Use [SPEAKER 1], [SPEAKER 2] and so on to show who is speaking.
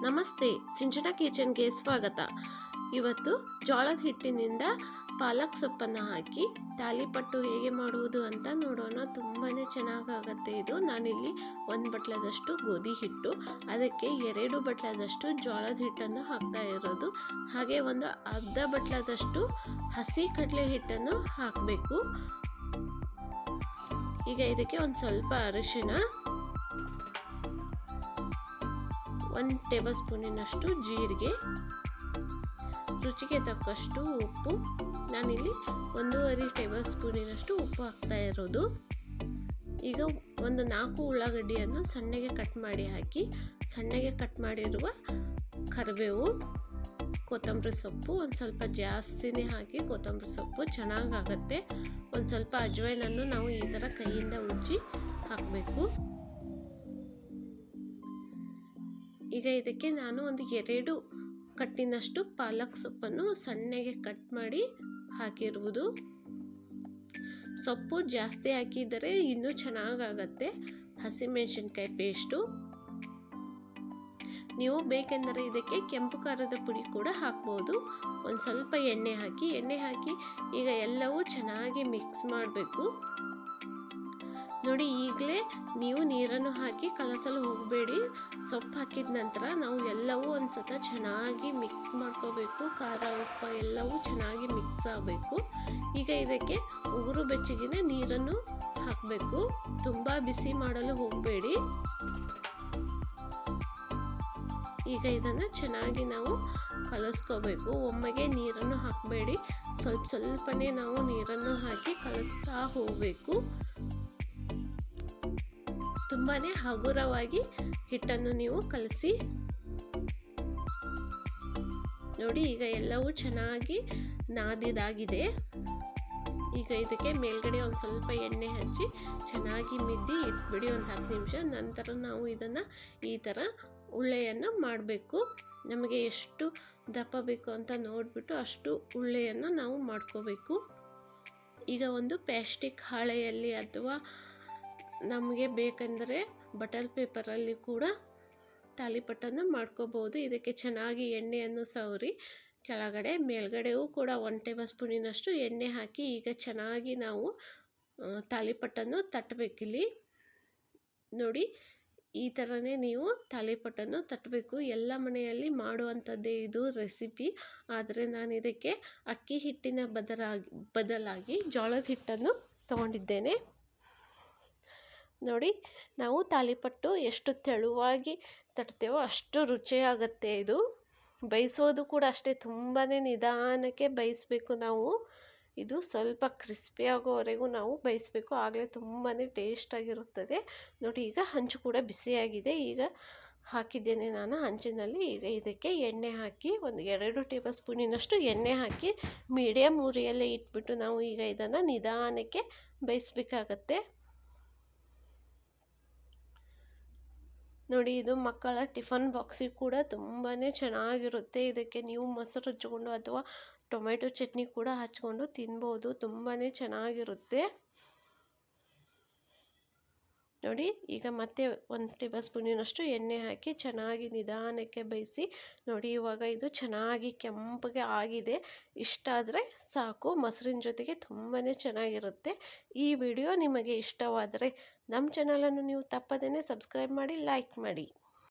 [SPEAKER 1] ನಮಸ್ತೆ, ಸಿಂಚನ ಕಿಚನ್ಗೆ ಸ್ವಾಗತ. ಇವತ್ತು ಜೋಳದ ಹಿಟ್ಟಿನಿಂದ ಪಾಲಕ್ ಸೊಪ್ಪನ್ನು ಹಾಕಿ, ತಾಲಿಪಟ್ಟು ಹೇಗೆ ಮಾಡುವುದು ಅಂತ ನೋಡೋಣ. ತುಂಬಾ ಚೆನ್ನಾಗಾಗತ್ತೆ ಇದು. ನಾನಿಲ್ಲಿ ಒಂದು ಬಟ್ಲದಷ್ಟು ಗೋಧಿ ಹಿಟ್ಟು, ಅದಕ್ಕೆ ಎರಡು ಬಟ್ಲದಷ್ಟು ಜೋಳದ ಹಿಟ್ಟನ್ನು ಹಾಕ್ತಾ ಇರೋದು. ಹಾಗೆ ಒಂದು ಅರ್ಧ ಬಟ್ಲದಷ್ಟು ಹಸಿ ಕಡಲೆ ಹಿಟ್ಟನ್ನು ಹಾಕಬೇಕು. ಈಗ ಇದಕ್ಕೆ ಒಂದು ಸ್ವಲ್ಪ ಅರಿಶಿನ ಒಂದು ಟೇಬಲ್ ಸ್ಪೂನಿನಷ್ಟು ಜೀರಿಗೆ, ರುಚಿಗೆ ತಕ್ಕಷ್ಟು ಉಪ್ಪು. ನಾನಿಲ್ಲಿ ಒಂದೂವರೆ ಟೇಬಲ್ ಸ್ಪೂನಿನಷ್ಟು ಉಪ್ಪು ಹಾಕ್ತಾ ಇರೋದು. ಈಗ ಒಂದು ನಾಲ್ಕು ಉಳ್ಳಾಗಡ್ಡಿಯನ್ನು ಸಣ್ಣಗೆ ಕಟ್ ಮಾಡಿ ಹಾಕಿ, ಸಣ್ಣಗೆ ಕಟ್ ಮಾಡಿರುವ ಕರಿಬೇವು, ಕೊತ್ತಂಬರಿ ಸೊಪ್ಪು, ಒಂದು ಸ್ವಲ್ಪ ಜಾಸ್ತಿನೇ ಹಾಕಿ ಕೊತ್ತಂಬರಿ ಸೊಪ್ಪು ಚೆನ್ನಾಗಾಗತ್ತೆ. ಒಂದು ಸ್ವಲ್ಪ ಅಜ್ವೈನನ್ನು ನಾವು ಈ ಥರ ಕೈಯಿಂದ ಉಜ್ಜಿ ಹಾಕಬೇಕು. ಈಗ ಇದಕ್ಕೆ ನಾನು ಒಂದು ಎರಡು ಕಟ್ಟಿನಷ್ಟು ಪಾಲಕ್ ಸೊಪ್ಪನ್ನು ಸಣ್ಣಗೆ ಕಟ್ ಮಾಡಿ ಹಾಕಿರುವುದು. ಸೊಪ್ಪು ಜಾಸ್ತಿ ಹಾಕಿದರೆ ಇನ್ನೂ ಚೆನ್ನಾಗಾಗತ್ತೆ. ಹಸಿಮೆಣಸಿನ್ಕಾಯಿ ಪೇಸ್ಟು. ನೀವು ಬೇಕೆಂದರೆ ಇದಕ್ಕೆ ಕೆಂಪು ಖಾರದ ಪುಡಿ ಕೂಡ ಹಾಕ್ಬೋದು. ಒಂದು ಸ್ವಲ್ಪ ಎಣ್ಣೆ ಹಾಕಿ ಎಣ್ಣೆ ಹಾಕಿ ಈಗ ಎಲ್ಲವೂ ಚೆನ್ನಾಗಿ ಮಿಕ್ಸ್ ಮಾಡಬೇಕು. ನೋಡಿ, ಈಗಲೇ ನೀವು ನೀರನ್ನು ಹಾಕಿ ಕಲಸಲು ಹೋಗಬೇಡಿ. ಸೊಪ್ಪು ಹಾಕಿದ ನಂತರ ನಾವು ಎಲ್ಲವೂ ಒಂದು ಚೆನ್ನಾಗಿ ಮಿಕ್ಸ್ ಮಾಡ್ಕೋಬೇಕು. ಖಾರ, ಉಪ್ಪು ಎಲ್ಲವೂ ಚೆನ್ನಾಗಿ ಮಿಕ್ಸ್ ಆಗಬೇಕು. ಈಗ ಇದಕ್ಕೆ ಉಗುರು ಬೆಚ್ಚಗಿನ ನೀರನ್ನು ಹಾಕಬೇಕು. ತುಂಬ ಬಿಸಿ ಮಾಡಲು ಹೋಗಬೇಡಿ. ಈಗ ಇದನ್ನು ಚೆನ್ನಾಗಿ ನಾವು ಕಲಸ್ಕೋಬೇಕು. ಒಮ್ಮೆಗೆ ನೀರನ್ನು ಹಾಕಬೇಡಿ. ಸ್ವಲ್ಪ ಸ್ವಲ್ಪನೇ ನಾವು ನೀರನ್ನು ಹಾಕಿ ಕಲಿಸ್ತಾ ಹೋಗಬೇಕು. ತುಂಬಾ ಹಗುರವಾಗಿ ಹಿಟ್ಟನ್ನು ನೀವು ಕಲಸಿ. ನೋಡಿ, ಈಗ ಎಲ್ಲವೂ ಚೆನ್ನಾಗಿ ನಾದಿದಾಗಿದೆ. ಈಗ ಇದಕ್ಕೆ ಮೇಲ್ಗಡೆ ಒಂದು ಸ್ವಲ್ಪ ಎಣ್ಣೆ ಹಚ್ಚಿ ಚೆನ್ನಾಗಿ ಮಿದ್ದಿ ಇಟ್ಬಿಡಿ, ಒಂದು ಹತ್ತು ನಿಮಿಷ. ನಂತರ ನಾವು ಇದನ್ನು ಈ ಥರ ಉಳ್ಳೆಯನ್ನು ಮಾಡಬೇಕು. ನಮಗೆ ಎಷ್ಟು ದಪ್ಪ ಬೇಕು ಅಂತ ನೋಡಿಬಿಟ್ಟು ಅಷ್ಟು ಉಳ್ಳೆಯನ್ನು ನಾವು ಮಾಡ್ಕೋಬೇಕು. ಈಗ ಒಂದು ಪ್ಯಾಸ್ಟಿಕ್ ಹಾಳೆಯಲ್ಲಿ ಅಥವಾ ನಮಗೆ ಬೇಕೆಂದರೆ ಬಟಲ್ ಪೇಪರಲ್ಲಿ ಕೂಡ ತಾಲಿಪಟ್ಟನ್ನು ಮಾಡ್ಕೋಬೋದು. ಇದಕ್ಕೆ ಚೆನ್ನಾಗಿ ಎಣ್ಣೆಯನ್ನು ಸವರಿ, ಕೆಳಗಡೆ ಮೇಲ್ಗಡೆಯೂ ಕೂಡ ಒನ್ ಟೇಬಲ್ ಸ್ಪೂನಿನಷ್ಟು ಎಣ್ಣೆ ಹಾಕಿ ಈಗ ಚೆನ್ನಾಗಿ ನಾವು ತಾಲಿಪಟ್ಟನ್ನು ತಟ್ಟಬೇಕಿಲ್ಲಿ ನೋಡಿ, ಈ ಥರನೇ ನೀವು ತಾಲಿಪಟ್ಟನ್ನು ತಟ್ಟಬೇಕು ಎಲ್ಲ ಮನೆಯಲ್ಲಿ ಮಾಡುವಂಥದ್ದೇ ಇದು ರೆಸಿಪಿ. ಆದರೆ ನಾನು ಇದಕ್ಕೆ ಅಕ್ಕಿ ಹಿಟ್ಟಿನ ಬದಲಾಗಿ ಬದಲಾಗಿ ಜೋಳದ ಹಿಟ್ಟನ್ನು ತಗೊಂಡಿದ್ದೇನೆ. ನೋಡಿ, ನಾವು ತಾಲಿಪಟ್ಟು ಎಷ್ಟು ತೆಳುವಾಗಿ ತಟ್ತೇವೋ ಅಷ್ಟು ರುಚಿಯಾಗತ್ತೆ ಇದು. ಬೇಯಿಸೋದು ಕೂಡ ಅಷ್ಟೇ ತುಂಬಾ ನಿಧಾನಕ್ಕೆ ಬೇಯಿಸ್ಬೇಕು ನಾವು. ಇದು ಸ್ವಲ್ಪ ಕ್ರಿಸ್ಪಿ ಆಗೋವರೆಗೂ ನಾವು ಬೇಯಿಸ್ಬೇಕು, ಆಗಲೇ ತುಂಬಾ ಟೇಸ್ಟಾಗಿರುತ್ತದೆ ನೋಡಿ, ಈಗ ಹಂಚು ಕೂಡ ಬಿಸಿಯಾಗಿದೆ. ಈಗ ಹಾಕಿದ್ದೇನೆ ನಾನು ಹಂಚಿನಲ್ಲಿ. ಈಗ ಇದಕ್ಕೆ ಎಣ್ಣೆ ಹಾಕಿ, ಒಂದು ಎರಡು ಟೇಬಲ್ ಸ್ಪೂನಿನಷ್ಟು ಎಣ್ಣೆ ಹಾಕಿ ಮೀಡಿಯಮ್ ಉರಿಯಲ್ಲೇ ಇಟ್ಬಿಟ್ಟು ನಾವು ಈಗ ಇದನ್ನು ನಿಧಾನಕ್ಕೆ ಬೇಯಿಸ್ಬೇಕಾಗತ್ತೆ. ನೋಡಿ, ಇದು ಮಕ್ಕಳ ಟಿಫನ್ ಬಾಕ್ಸಿಗೆ ಕೂಡ ತುಂಬಾ ಚೆನ್ನಾಗಿರುತ್ತೆ. ಇದಕ್ಕೆ ನೀವು ಮೊಸರು ಹಚ್ಕೊಂಡು ಅಥವಾ ಟೊಮೆಟೊ ಚಟ್ನಿ ಕೂಡ ಹಚ್ಕೊಂಡು ತಿನ್ಬೋದು. ತುಂಬಾ ಚೆನ್ನಾಗಿರುತ್ತೆ. ನೋಡಿ, ಈಗ ಮತ್ತೆ ಒಂದು ಟೇಬಲ್ ಸ್ಪೂನಿನಷ್ಟು ಎಣ್ಣೆ ಹಾಕಿ ಚೆನ್ನಾಗಿ ನಿಧಾನಕ್ಕೆ ಬೇಯಿಸಿ, ನೋಡಿ ಇವಾಗ ಇದು ಚೆನ್ನಾಗಿ ಕೆಂಪಗೆ ಆಗಿದೆ. ಇಷ್ಟಾದರೆ ಸಾಕು, ಮೊಸರಿನ ಜೊತೆಗೆ ತುಂಬಾ ಚೆನ್ನಾಗಿರುತ್ತೆ. ಈ ವಿಡಿಯೋ ನಿಮಗೆ ಇಷ್ಟವಾದರೆ ನಮ್ಮ ಚಾನಲನ್ನು ನೀವು ತಪ್ಪದೇ ಸಬ್ಸ್ಕ್ರೈಬ್ ಮಾಡಿ ಲೈಕ್ ಮಾಡಿ.